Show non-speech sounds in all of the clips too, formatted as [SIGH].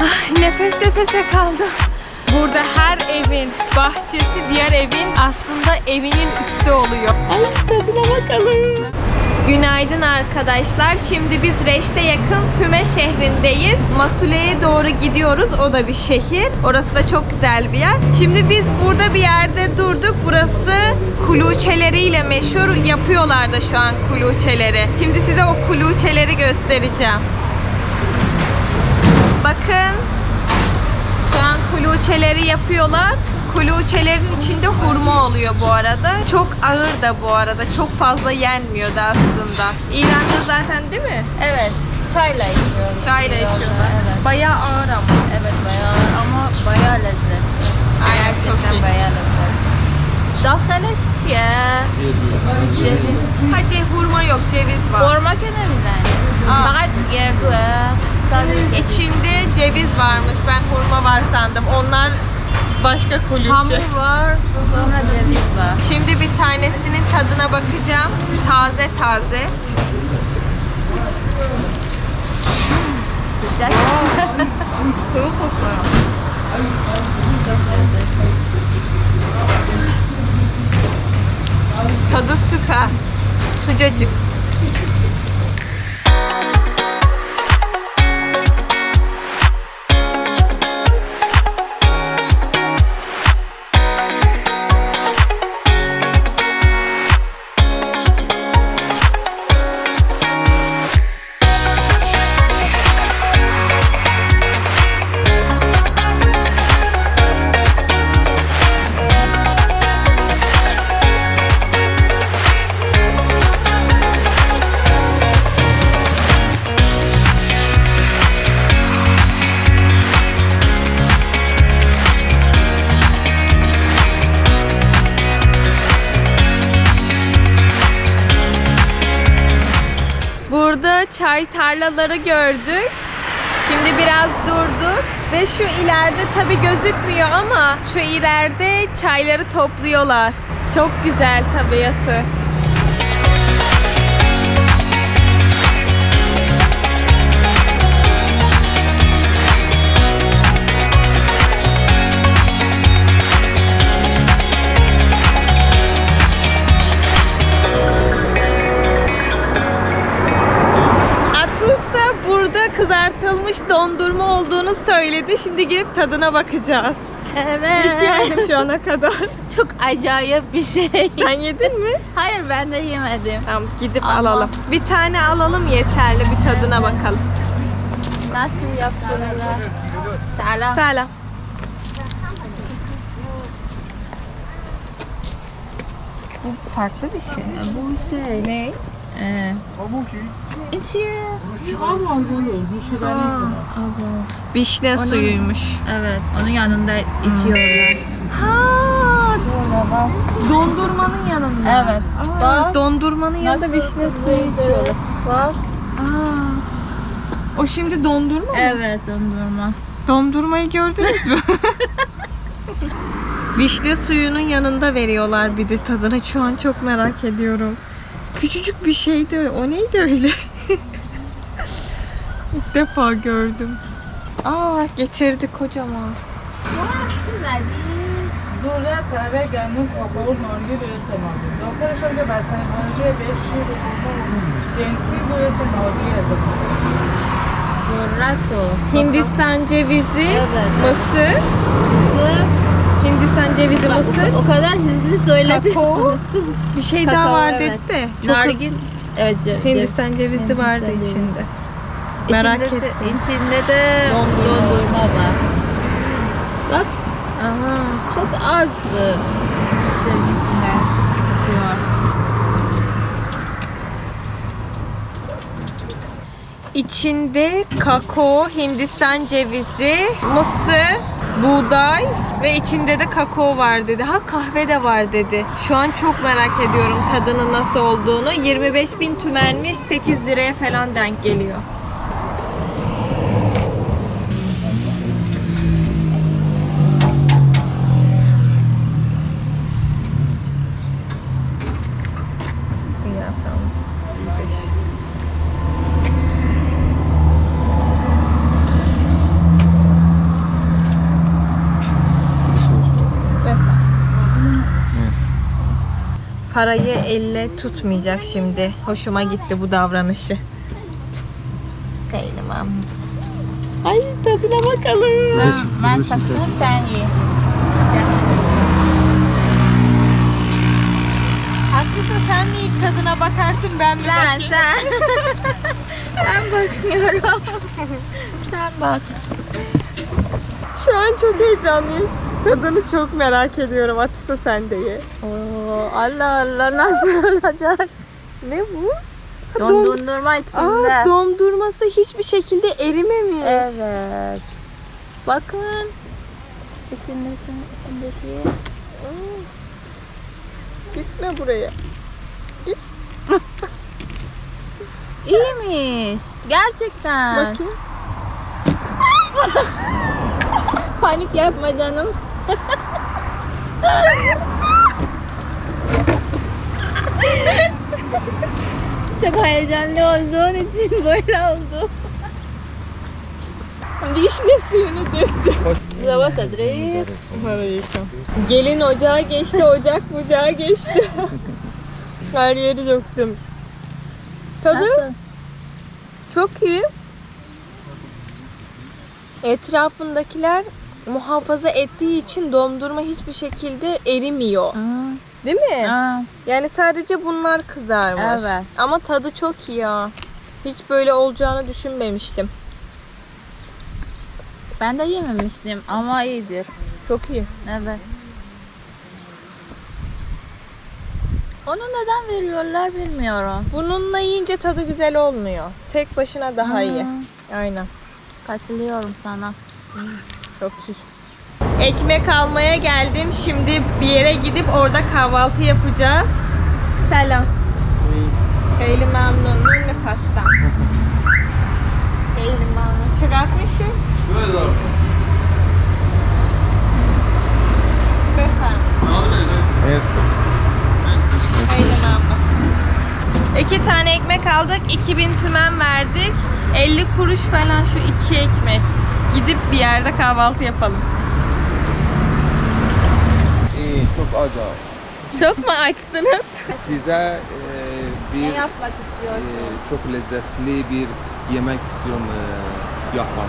Ay, nefes nefese kaldım. Burada her evin bahçesi diğer evin aslında evinin üstü oluyor. Ay tadına bakalım. Günaydın arkadaşlar. Şimdi biz Reş'te yakın Füme şehrindeyiz. Masule'ye doğru gidiyoruz. O da bir şehir. Orası da çok güzel bir yer. Şimdi biz burada bir yerde durduk. Burası kuluçeleriyle meşhur. Yapıyorlar da şu an kuluçeleri. Şimdi size o kuluçeleri göstereceğim. Bakın. Şu an kuluçeleri yapıyorlar. Kuluçelerin içinde hurma oluyor bu arada. Çok ağır da bu arada. Çok fazla yenmiyor da aslında. İran'da zaten değil mi? Evet. Çayla içiyorlar. Çayla içiyorlar. Evet. Bayağı ağır ama. Evet bayağı ağır ama bayağı lezzetli. Aynen çok iyi. bayağı lezzetli. Dasaleş. Ceviz. Hadi hurma yok, ceviz var. Hurma kenarından. Bakit gerçek. İçinde ceviz varmış. Ben hurma var sandım. Onlar başka kulüçe. Hamur var, sonra ceviz var. Şimdi bir tanesinin tadına bakacağım. Taze taze. Sıcak. [LAUGHS] Tadı süper. Sıcacık. Çay tarlaları gördük. Şimdi biraz durduk ve şu ileride tabi gözükmüyor ama şu ileride çayları topluyorlar. Çok güzel tabiatı. Kızartılmış dondurma olduğunu söyledi. Şimdi gidip tadına bakacağız. Evet. Hiç yemedim şu ana kadar. [LAUGHS] Çok acayip bir şey. Sen yedin mi? Hayır ben de yemedim. Tamam gidip Ama- alalım. Bir tane alalım yeterli bir tadına bakalım. Nasıl yapıyorlar? Selam. Selam. Bu farklı bir şey. Bu şey. Ne? Ee, içi. Vişne suyuymuş. Evet. Onun yanında içiyorlar. Ha, dondurmanın yanında. Evet. Aa, Bak. dondurmanın yanında vişne suyu içiyorlar. Bak. Aa. O şimdi dondurma mı? Evet dondurma. Dondurmayı gördünüz mü? [LAUGHS] Vişne suyunun yanında veriyorlar bir de tadını. Şu an çok merak ediyorum. Küçücük bir şeydi. O neydi öyle? [LAUGHS] İlk defa gördüm. Aa getirdi kocaman. ذرت طبع گندم کاکائو نارگیل روی سماقی داخلش هم که بستنی خارجی بهش شیر و جنسی روی سماقی اضافه Zorrato. Hindistan cevizi, Evet. mısır. Mısır. Hindistan cevizi, Bak, mısır. o, o kadar hızlı söyledi. Kakao. Unuttum. Bir şey daha Kakao, var evet. dedi de. Çok Nargil. hızlı- Evet. ce- Hindistan cevizi Hindistan vardı cevizi. içinde. Merak içinde de-. İçinde de Dondurma. dondurma var. Bak Aha. çok azdı. Şey içinde. Diyor. İçinde kakao, Hindistan cevizi, mısır, buğday ve içinde de kakao var dedi. Ha kahve de var dedi. Şu an çok merak ediyorum tadının nasıl olduğunu. 25 bin tümenmiş 8 liraya falan denk geliyor. Parayı elle tutmayacak şimdi. Hoşuma gitti bu davranışı. Ama. Ay tadına bakalım. Ben, ben taktım sen ye. Haklısın sen mi ilk tadına bakarsın ben mi Sen bakayım? sen. [LAUGHS] ben bakmıyorum. [LAUGHS] sen bak. Şu an çok heyecanlıyım. Tadını çok merak ediyorum. Atisa sen de ye. Oo, Allah Allah nasıl [LAUGHS] olacak? Ne bu? Don dondurma içinde. Aa, dondurması hiçbir şekilde erimemiş. Evet. Bakın. İçindesin, içindeki. Gitme buraya. [LAUGHS] İyiymiş. Gerçekten. Bakayım. [LAUGHS] Panik yapma canım. Çok heyecanlı olduğun için böyle oldu. Vişne suyunu döktü. Bravo Sadri. Gelin ocağa geçti, ocak bucağa geçti. Her yeri döktüm. Tadı Nasıl? çok iyi. Etrafındakiler muhafaza ettiği için dondurma hiçbir şekilde erimiyor. Aa, Değil mi? aa. Yani sadece bunlar kızarmış. Evet. Ama tadı çok iyi ya. Hiç böyle olacağını düşünmemiştim. Ben de yememiştim ama iyidir. Çok iyi. Evet. Onu neden veriyorlar bilmiyorum. Bununla yiyince tadı güzel olmuyor. Tek başına daha iyi. Hı, Aynen. Katılıyorum sana. Çok. Ekmek almaya geldim. Şimdi bir yere gidip orada kahvaltı yapacağız. Selam. Hayli memnun. Ne pasta. Hayli memnun. Çıkartmışsın. Böyle Befem. Ne haber işte? Neyse. Hayli memnun. İki tane ekmek aldık. 2000 tümen verdik. 50 kuruş falan şu iki ekmek. Gidip bir yerde kahvaltı yapalım. İyi, çok acayip. Çok mu açsınız? Size e, bir Ne yapmak e, istiyorsun? çok lezzetli bir yemek istiyorum e, yapmam. [LAUGHS]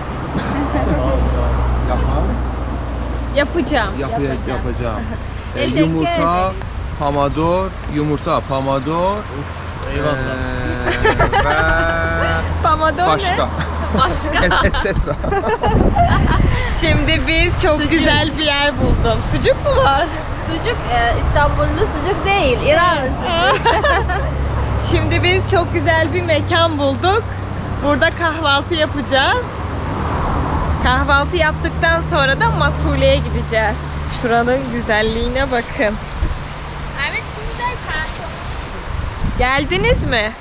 yapmam. Yapacağım. Yapı, Yapacağım. yapacağım. [LAUGHS] E, Teşekkür yumurta, ederim. pamador, yumurta, pamador e, ve Pamador başka. ne? Başka. Et, et cetera. [LAUGHS] Şimdi biz çok güzel bir yer buldum. Sucuk mu var? Sucuk e, İstanbullu sucuk değil. İran sucuk. [LAUGHS] Şimdi biz çok güzel bir mekan bulduk. Burada kahvaltı yapacağız. Kahvaltı yaptıktan sonra da Masule'ye gideceğiz. Şuranın güzelliğine bakın. Evet kanka. Geldiniz mi?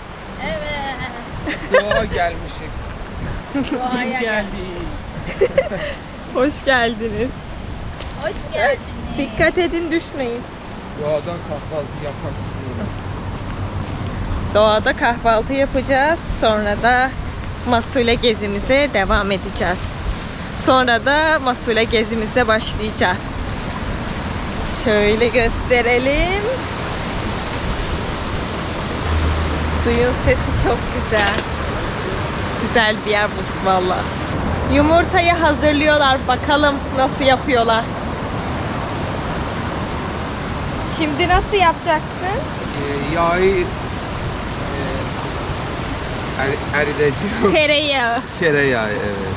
Evet. Doğa gelmişik. Doğaya gel. [LAUGHS] Hoş geldiniz. Hoş geldiniz. Dikkat edin düşmeyin. Doğadan kahvaltı yapmak istiyorum. Doğada kahvaltı yapacağız. Sonra da Masule gezimize devam edeceğiz. Sonra da Masule gezimize başlayacağız. Şöyle gösterelim. Suyun sesi çok güzel. Güzel bir yer bulduk valla. Yumurtayı hazırlıyorlar. Bakalım nasıl yapıyorlar. Şimdi nasıl yapacaksın? E, yağı e, er, erideceğim. Tereyağı. [LAUGHS] Tereyağı evet.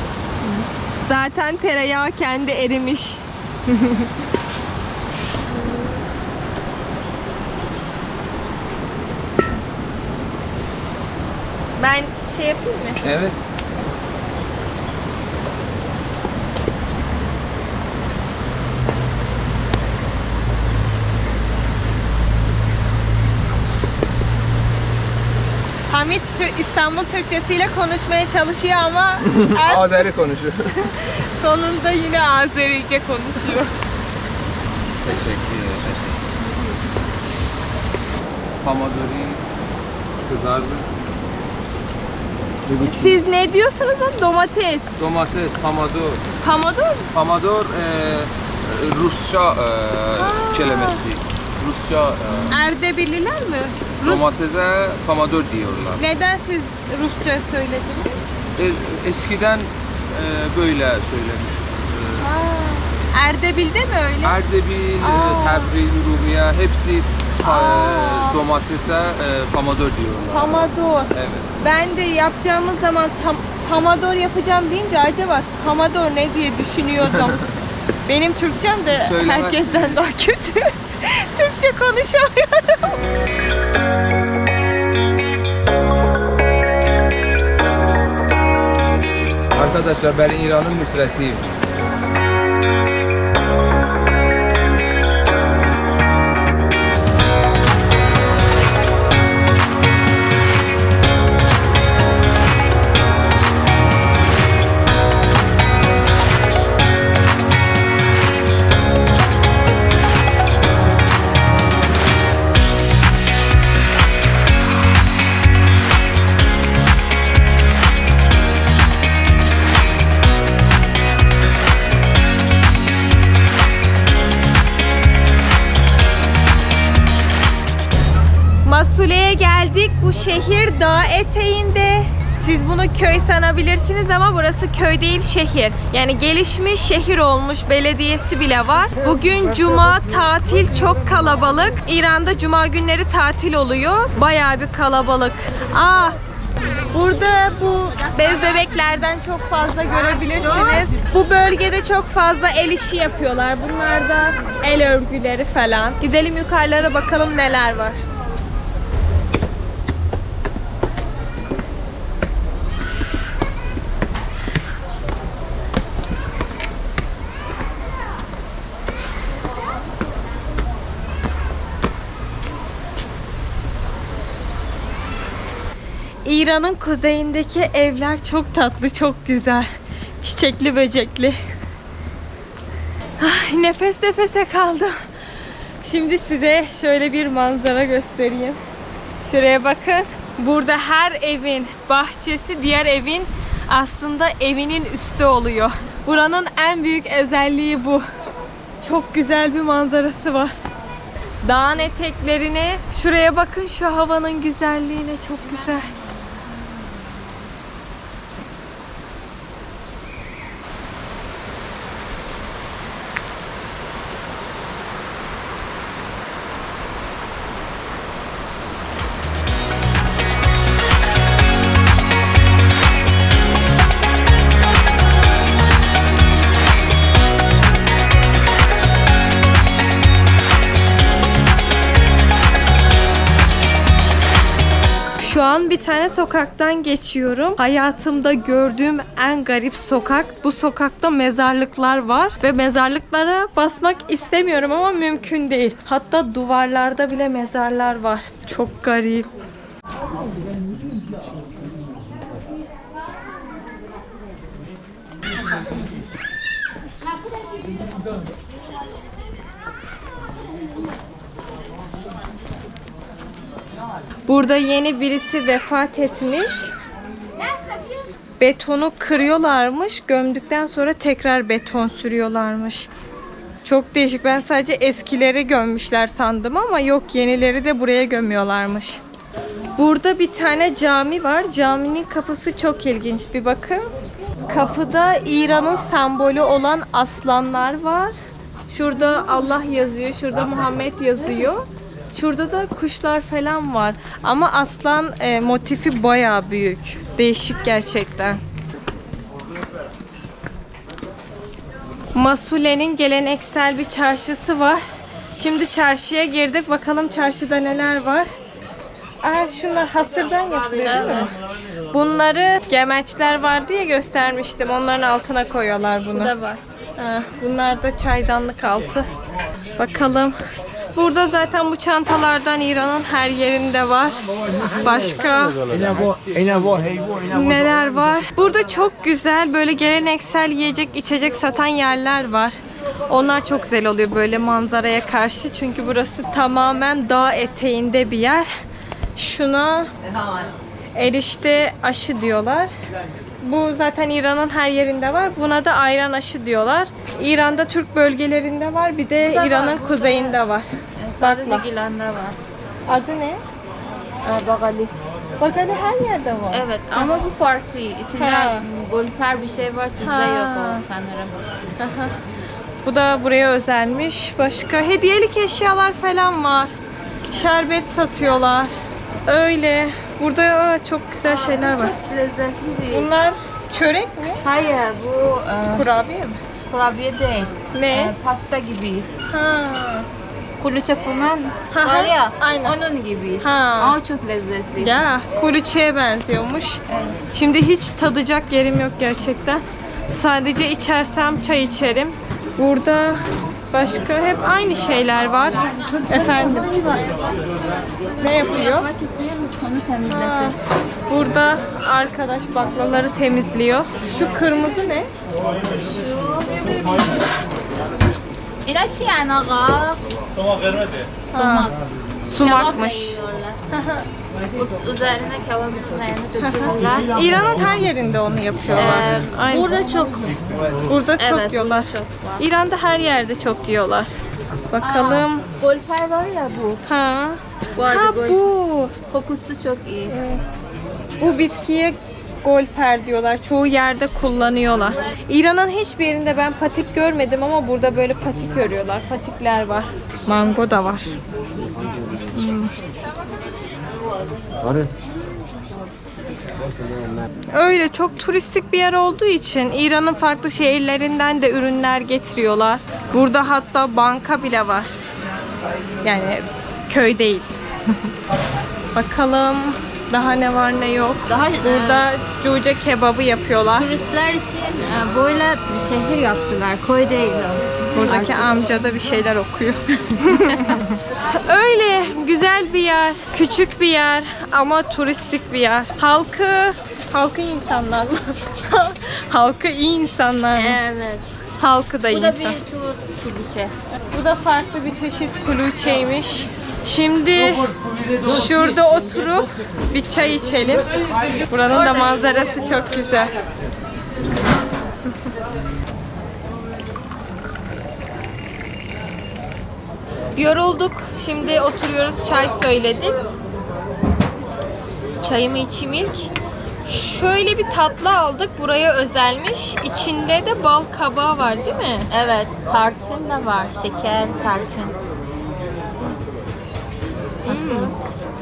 Zaten tereyağı kendi erimiş. [LAUGHS] ben yapayım mı? Evet. Hamit İstanbul Türkçesiyle konuşmaya çalışıyor ama [LAUGHS] az Azeri konuşuyor. [LAUGHS] sonunda yine Azerice konuşuyor. Teşekkür ederim. Pomodori kızardı. Siz ne diyorsunuz lan? Domates. Domates. Pomodor mu? Pomodor e, Rusça e, kelimesi. Rusça e, Erdebilliler mi? Rus. domatese pomidor diyorlar. Neden siz Rusça söylediniz? E, eskiden e, böyle söylemiş. E, Aa, Erdebil'de mi öyle? Erdebil, e, Aa. Tebriz, Urumya hepsi e, Aa. domatese e, pomidor diyorlar. Pamador. Evet. Ben de yapacağımız zaman tam Pamador yapacağım deyince acaba Pamador ne diye düşünüyordum. [LAUGHS] Benim Türkçem de söylemez- herkesten daha kötü. [LAUGHS] Türkçe konuşamıyorum. Arkadaşlar ben İran'ın Nusret'iyim. Masule'ye geldik. Bu şehir dağ eteğinde. Siz bunu köy sanabilirsiniz ama burası köy değil şehir. Yani gelişmiş şehir olmuş belediyesi bile var. Bugün cuma tatil çok kalabalık. İran'da cuma günleri tatil oluyor. Bayağı bir kalabalık. Aa Burada bu bez bebeklerden çok fazla görebilirsiniz. Bu bölgede çok fazla el işi yapıyorlar. Bunlar da el örgüleri falan. Gidelim yukarılara bakalım neler var. İran'ın kuzeyindeki evler çok tatlı, çok güzel. Çiçekli, böcekli. Ay, nefes nefese kaldım. Şimdi size şöyle bir manzara göstereyim. Şuraya bakın. Burada her evin bahçesi diğer evin aslında evinin üstü oluyor. Buranın en büyük özelliği bu. Çok güzel bir manzarası var. Dağın eteklerine şuraya bakın şu havanın güzelliğine çok güzel. Şu an bir tane sokaktan geçiyorum. Hayatımda gördüğüm en garip sokak. Bu sokakta mezarlıklar var ve mezarlıklara basmak istemiyorum ama mümkün değil. Hatta duvarlarda bile mezarlar var. Çok garip. Burada yeni birisi vefat etmiş. Betonu kırıyorlarmış. Gömdükten sonra tekrar beton sürüyorlarmış. Çok değişik. Ben sadece eskileri gömmüşler sandım ama yok yenileri de buraya gömüyorlarmış. Burada bir tane cami var. Caminin kapısı çok ilginç. Bir bakın. Kapıda İran'ın sembolü olan aslanlar var. Şurada Allah yazıyor, şurada Muhammed yazıyor. Şurada da kuşlar falan var. Ama aslan e, motifi bayağı büyük. Değişik gerçekten. Masule'nin geleneksel bir çarşısı var. Şimdi çarşıya girdik. Bakalım çarşıda neler var. Aa, şunlar hasırdan yapılıyor değil mi? Bunları gemeçler var diye göstermiştim. Onların altına koyuyorlar bunu. Bu da var. Ha, bunlar da çaydanlık altı. Bakalım. Burada zaten bu çantalardan İran'ın her yerinde var. Başka neler var? Burada çok güzel böyle geleneksel yiyecek içecek satan yerler var. Onlar çok güzel oluyor böyle manzaraya karşı. Çünkü burası tamamen dağ eteğinde bir yer. Şuna erişte aşı diyorlar. Bu zaten İran'ın her yerinde var. Buna da ayran aşı diyorlar. İran'da Türk bölgelerinde var. Bir de İran'ın kuzeyinde var. Sadece Bakla. gilenler var. Adı ne? Ee, bagali. Bak hadi her yerde var. Evet ama bu farklı. İçinde Ha. golper bir şey var sizde Ha. yok o sanırım. Aha. Bu da buraya özelmiş. Başka hediyelik eşyalar falan var. Şerbet satıyorlar. Öyle. Burada aa, çok güzel şeyler var. Çok lezzetli bir. Bunlar çörek mi? Hayır bu e, Kurabiye mi? kurabiye değil. Ne? E, pasta gibi. Ha. Kuluçe fumen Ha, var ya aynen. onun gibi. Ha. Ama çok lezzetli. Ya kuliçeye benziyormuş. Şimdi hiç tadacak yerim yok gerçekten. Sadece içersem çay içerim. Burada başka hep aynı şeyler var. Efendim. Ne yapıyor? Yapmak için onu Ha, temizlesin. Burada arkadaş baklaları temizliyor. Şu kırmızı ne? İlaç yani ağa. Soğan kırmızı. Somak. Sumakmış. [LAUGHS] Üzerine kebap üzerine döküyorlar. İran'ın her yerinde onu yapıyorlar. Ee, Aynen. burada çok burada çok evet, yiyorlar. burada çok var. İran'da her yerde çok yiyorlar. Bakalım. Golper var ya bu. Ha. Bu Ha adı gol. bu. Kokusu çok iyi. Bu bitkiye golper diyorlar. Çoğu yerde kullanıyorlar. İran'ın hiçbir yerinde ben patik görmedim ama burada böyle patik görüyorlar. Patikler var. Mango da var. Hmm. Öyle çok turistik bir yer olduğu için İran'ın farklı şehirlerinden de ürünler getiriyorlar. Burada hatta banka bile var. Yani köy değil. [LAUGHS] Bakalım daha ne var ne yok. Daha Burada cuce kebabı yapıyorlar. turistler için e, böyle şehir yaptılar. Koy değil. Buradaki amca da bir şeyler okuyor. [LAUGHS] Öyle güzel bir yer, küçük bir yer ama turistik bir yer. Halkı, halkı iyi insanlar mı? [LAUGHS] halkı iyi insanlar mı? Evet. Halkı da iyi Bu da insan. bir tur kulüçe. Bu da farklı bir çeşit kuluçeymiş. Şimdi şurada oturup bir çay içelim. Buranın da manzarası çok güzel. Yorulduk. Şimdi oturuyoruz. Çay söyledik. Çayımı içeyim ilk. Şöyle bir tatlı aldık. Buraya özelmiş. İçinde de bal kabağı var değil mi? Evet. Tarçın da var. Şeker, tarçın. Nasıl?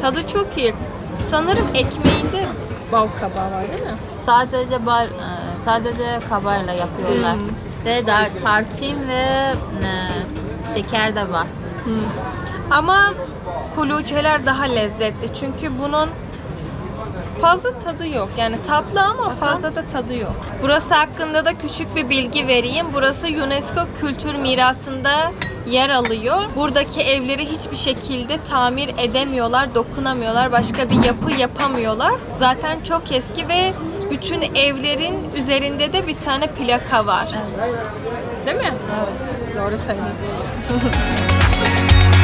Tadı çok iyi. Sanırım ekmeğinde bal kabağı var değil mi? Sadece bal, e, sadece kabarla yapıyorlar. Ve da tarçın ve e, şeker de var. Ama kuluçeler daha lezzetli. Çünkü bunun fazla tadı yok. Yani tatlı ama fazla da tadı yok. Burası hakkında da küçük bir bilgi vereyim. Burası UNESCO Kültür Mirası'nda yer alıyor. Buradaki evleri hiçbir şekilde tamir edemiyorlar, dokunamıyorlar. Başka bir yapı yapamıyorlar. Zaten çok eski ve bütün evlerin üzerinde de bir tane plaka var. Değil mi? Evet. Doğru söyledin. [LAUGHS]